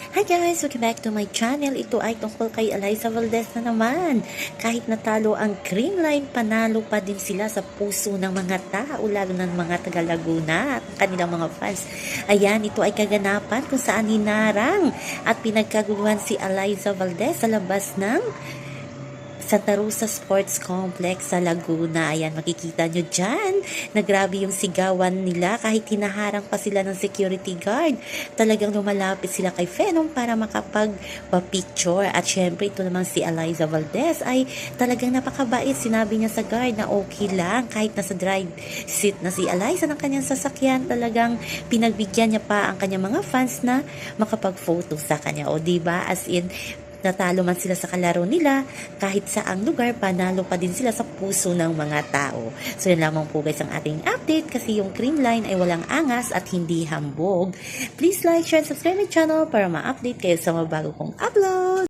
Hi guys! Welcome back to my channel. Ito ay tungkol kay Eliza Valdez na naman. Kahit natalo ang green line, panalo pa din sila sa puso ng mga tao, lalo ng mga taga Laguna at kanilang mga fans. Ayan, ito ay kaganapan kung saan hinarang at pinagkaguluhan si Eliza Valdez sa labas ng Santa Rosa Sports Complex sa Laguna. Ayan, makikita nyo dyan na grabe yung sigawan nila kahit hinaharang pa sila ng security guard. Talagang lumalapit sila kay Phenom para makapag-picture. At syempre, ito naman si Eliza Valdez ay talagang napakabait. Sinabi niya sa guard na okay lang kahit nasa drive seat na si Eliza ng kanyang sasakyan. Talagang pinagbigyan niya pa ang kanyang mga fans na makapag-photo sa kanya. O diba? As in, natalo man sila sa kalaro nila, kahit saang lugar, panalo pa din sila sa puso ng mga tao. So yun lamang po guys ang ating update kasi yung green line ay walang angas at hindi hambog. Please like, share, and subscribe my channel para ma-update kayo sa mga bago kong upload.